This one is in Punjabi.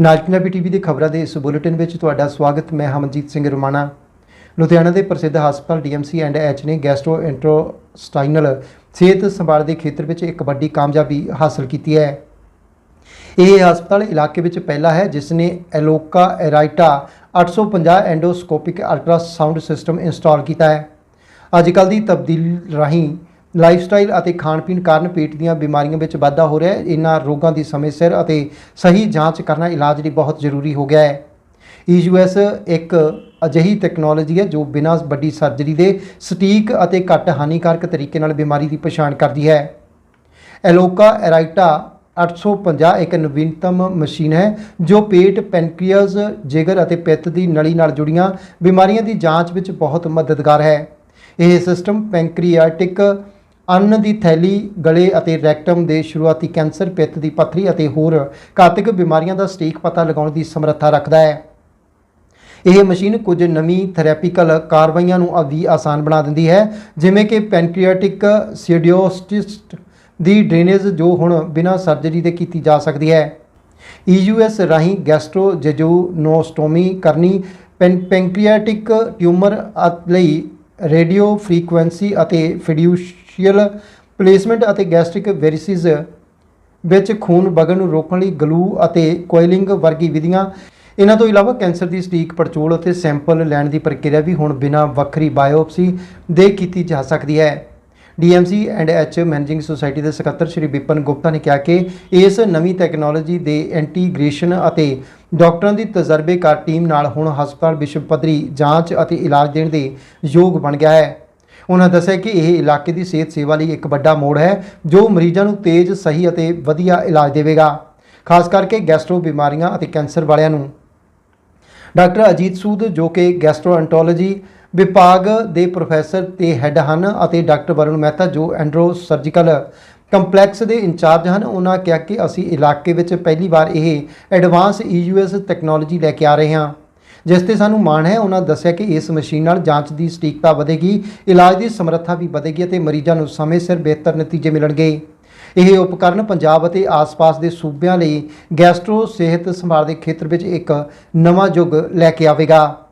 ਨਾਜ ਪੰਜਾਬੀ ਟੀਵੀ ਦੇ ਖਬਰਾਂ ਦੇ ਇਸ ਬੁਲੇਟਿਨ ਵਿੱਚ ਤੁਹਾਡਾ ਸਵਾਗਤ। ਮੈਂ ਹਮਨਜੀਤ ਸਿੰਘ ਰੁਮਾਣਾ। ਲੁਧਿਆਣਾ ਦੇ ਪ੍ਰਸਿੱਧ ਹਸਪਤਾਲ ਡੀਐਮਸੀ ਐਂਡ ਐਚ ਨੇ ਗੈਸਟ੍ਰੋ ਇੰਟਰੋਸਟਾਈਨਲ ਸਿਹਤ ਸੰਭਾਲ ਦੇ ਖੇਤਰ ਵਿੱਚ ਇੱਕ ਵੱਡੀ ਕਾਮਯਾਬੀ ਹਾਸਲ ਕੀਤੀ ਹੈ। ਇਹ ਹਸਪਤਾਲ ਇਲਾਕੇ ਵਿੱਚ ਪਹਿਲਾ ਹੈ, ਜਿਸ ਨੇ Aloka Arietta 850 endoscopic ultrasound system install ਕੀਤਾ ਹੈ। ਅੱਜ ਕੱਲ੍ਹ ਦੀ ਤਬਦੀਲ ਰਾਹੀਂ ਲਾਈਫਸਟਾਈਲ ਅਤੇ ਖਾਣ ਪੀਣ ਕਾਰਨ ਪੇਟ ਦੀਆਂ ਬਿਮਾਰੀਆਂ ਵਿੱਚ ਵਾਧਾ ਹੋ ਰਿਹਾ ਹੈ। ਇਹਨਾਂ ਰੋਗਾਂ ਦੀ ਸਮੇਂ ਸਿਰ ਅਤੇ ਸਹੀ ਜਾਂਚ ਕਰਨਾ ਇਲਾਜ ਲਈ ਬਹੁਤ ਜ਼ਰੂਰੀ ਹੋ ਗਿਆ ਹੈ। ਈਯੂਐਸ ਇੱਕ ਅਜਿਹੀ ਟੈਕਨੋਲੋਜੀ ਹੈ ਜੋ ਬਿਨਾਂ ਵੱਡੀ ਸਰਜਰੀ ਦੇ ਸਟੀਕ ਅਤੇ ਘੱਟ ਹਾਨੀਕਾਰਕ ਤਰੀਕੇ ਨਾਲ ਬਿਮਾਰੀ ਦੀ ਪਛਾਣ ਕਰਦੀ ਹੈ। ਐਲੋਕਾ ਐਰਾਈਟਾ 850 ਇੱਕ ਨਵੀਨਤਮ ਮਸ਼ੀਨ ਹੈ ਜੋ ਪੇਟ, ਪੈਨਕ੍ਰੀਅਸ, ਜਿਗਰ ਅਤੇ ਪਿੱਤ ਦੀ ਨਲੀ ਨਾਲ ਜੁੜੀਆਂ ਬਿਮਾਰੀਆਂ ਦੀ ਜਾਂਚ ਵਿੱਚ ਬਹੁਤ ਮਦਦਗਾਰ ਹੈ। ਇਹ ਸਿਸਟਮ ਪੈਨਕ੍ਰੀਆਟਿਕ ਅੰਨ ਦੀ ਥੈਲੀ, ਗਲੇ ਅਤੇ ਰੈਕਟਮ ਦੇ ਸ਼ੁਰੂਆਤੀ ਕੈਂਸਰ, ਪਿੱਤ ਦੀ ਪੱਥਰੀ ਅਤੇ ਹੋਰ ਘਾਤਕ ਬਿਮਾਰੀਆਂ ਦਾ ਸਟੀਕ ਪਤਾ ਲਗਾਉਣ ਦੀ ਸਮਰੱਥਾ ਰੱਖਦਾ ਹੈ। ਇਹ ਮਸ਼ੀਨ ਕੁਝ ਨਵੀਂ ਥੈਰੇਪੀਕਲ ਕਾਰਵਾਈਆਂ ਨੂੰ ਵੀ ਆਸਾਨ ਬਣਾ ਦਿੰਦੀ ਹੈ, ਜਿਵੇਂ ਕਿ ਪੈਨਕ੍ਰੀਆਟਿਕ ਸੀਡੀਓਸਟਿਸ ਦੀ ਡਰੇਨੇਜ ਜੋ ਹੁਣ ਬਿਨਾਂ ਸਰਜਰੀ ਦੇ ਕੀਤੀ ਜਾ ਸਕਦੀ ਹੈ। ਈਯੂਐਸ ਰਾਹੀਂ ਗੈਸਟ੍ਰੋਜੇਜੂਨੋਸਟੋਮੀ ਕਰਨੀ, ਪੈਨ, ਪੈਨਕ੍ਰੀਆਟਿਕ ਟਿਊਮਰ ਲਈ ਰੇਡੀਓ ਫ੍ਰੀਕੁਐਂਸੀ ਅਤੇ ਸ਼ੀਅਲ ਪਲੇਸਮੈਂਟ ਅਤੇ ਗੈਸਟ੍ਰਿਕ ਵੈਰੀਸਿਸ ਵਿੱਚ ਖੂਨ ਵਗਣ ਨੂੰ ਰੋਕਣ ਲਈ ਗਲੂ ਅਤੇ ਕੋਇਲਿੰਗ ਵਰਗੀ ਵਿਧੀਆਂ। ਇਹਨਾਂ ਤੋਂ ਇਲਾਵਾ ਕੈਂਸਰ ਦੀ ਸਟੀਕ ਪੜਚੋਲ ਅਤੇ ਸੈਂਪਲ ਲੈਣ ਦੀ ਪ੍ਰਕਿਰਿਆ ਵੀ ਹੁਣ ਬਿਨਾਂ ਵੱਖਰੀ ਬਾਇਓਪਸੀ ਦੇ ਕੀਤੀ ਜਾ ਸਕਦੀ ਹੈ। DMC and H managing society ਦੇ ਸਕੱਤਰ ਸ਼੍ਰੀ ਵਿਪਨ ਗੁਪਤਾ ਨੇ ਕਿਹਾ ਕਿ ਇਸ ਨਵੀਂ ਟੈਕਨੋਲੋਜੀ ਦੇ ਇੰਟੀਗ੍ਰੇਸ਼ਨ ਅਤੇ ਡਾਕਟਰਾਂ ਦੀ ਤਜਰਬੇਕਾਰ ਟੀਮ ਨਾਲ ਹੁਣ ਹਸਪਤਾਲ ਵਿਸ਼ਵ ਪੱਧਰੀ ਜਾਂਚ ਅਤੇ ਇਲਾਜ ਦੇਣ ਦੇ ਯੋਗ ਬਣ ਗਿਆ ਹੈ। ਉਹਨਾਂ ਦੱਸਿਆ ਕਿ ਇਹ ਇਲਾਕੇ ਦੀ ਸਿਹਤ ਸੇਵਾ ਲਈ ਇੱਕ ਵੱਡਾ ਮੋੜ ਹੈ, ਜੋ ਮਰੀਜ਼ਾਂ ਨੂੰ ਤੇਜ਼, ਸਹੀ ਅਤੇ ਵਧੀਆ ਇਲਾਜ ਦੇਵੇਗਾ। ਖਾਸ ਕਰਕੇ ਗੈਸਟ੍ਰੋ ਬਿਮਾਰੀਆਂ ਅਤੇ ਕੈਂਸਰ ਵਾਲਿਆਂ ਨੂੰ। ਡਾਕਟਰ ਅਜੀਤ ਸੂਦ, ਜੋ ਕਿ ਗੈਸਟ੍ਰੋਐਂਟਰੋਲੋਜੀ ਵਿਭਾਗ ਦੇ ਪ੍ਰੋਫੈਸਰ ਤੇ ਹੈੱਡ ਹਨ ਅਤੇ ਡਾਕਟਰ ਵਰੁਣ ਮਹਿਤਾ, ਜੋ ਐਂਡਰੋ ਸਰਜੀਕਲ ਕੰਪਲੈਕਸ ਦੇ ਇੰਚਾਰਜ ਹਨ, ਉਹਨਾਂ ਕਿਹਾ ਕਿ ਅਸੀਂ ਇਲਾਕੇ ਵਿੱਚ ਪਹਿਲੀ ਵਾਰ ਇਹ ਐਡਵਾਂਸ ਈਯੂਐਸ ਟੈਕਨੋਲੋਜੀ ਲੈ ਕੇ ਆ ਰਹੇ ਹਾਂ। ਜਿਸ ਤੇ ਸਾਨੂੰ ਮਾਣ ਹੈ, ਉਹਨਾਂ ਦੱਸਿਆ ਕਿ ਇਸ ਮਸ਼ੀਨ ਨਾਲ ਜਾਂਚ ਦੀ ਸਟੀਕਤਾ ਵਧੇਗੀ, ਇਲਾਜ ਦੀ ਸਮਰੱਥਾ ਵੀ ਵਧੇਗੀ ਅਤੇ ਮਰੀਜ਼ਾਂ ਨੂੰ ਸਮੇਂ ਸਿਰ ਬਿਹਤਰ ਨਤੀਜੇ ਮਿਲਣਗੇ। ਇਹ ਉਪਕਰਨ ਪੰਜਾਬ ਅਤੇ ਆਸ-ਪਾਸ ਦੇ ਸੂਬਿਆਂ ਲਈ ਗੈਸਟ੍ਰੋ ਸਿਹਤ ਸੰਭਾਲ ਦੇ ਖੇਤਰ ਵਿੱਚ ਇੱਕ ਨਵਾਂ ਯੁੱਗ ਲੈ ਕੇ ਆਵੇਗਾ।